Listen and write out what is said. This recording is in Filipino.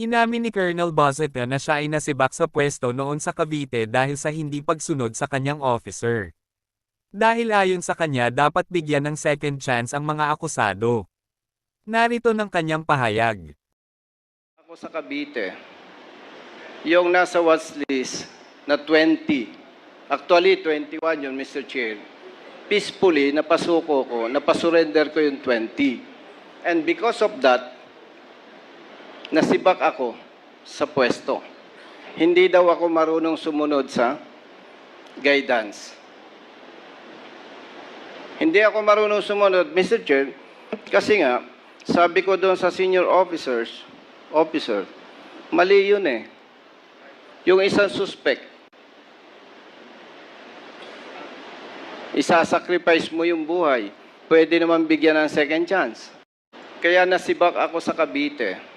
Inamin ni Colonel Bozeta na siya ay nasibak sa pwesto noon sa Cavite dahil sa hindi pagsunod sa kanyang officer. Dahil ayon sa kanya dapat bigyan ng second chance ang mga akusado. Narito ng kanyang pahayag. Ako sa Cavite, yung nasa watch list na 20, actually 21 yun, Mr. Chair, peacefully, napasuko ko, napasurrender ko yung 20. And because of that, nasibak ako sa pwesto. Hindi daw ako marunong sumunod sa guidance. Hindi ako marunong sumunod, Mr. Chair, kasi nga, sabi ko doon sa senior officers, officer, mali yun eh. Yung isang suspect, isasacrifice mo yung buhay. Pwede naman bigyan ng second chance. Kaya nasibak ako sa Cavite.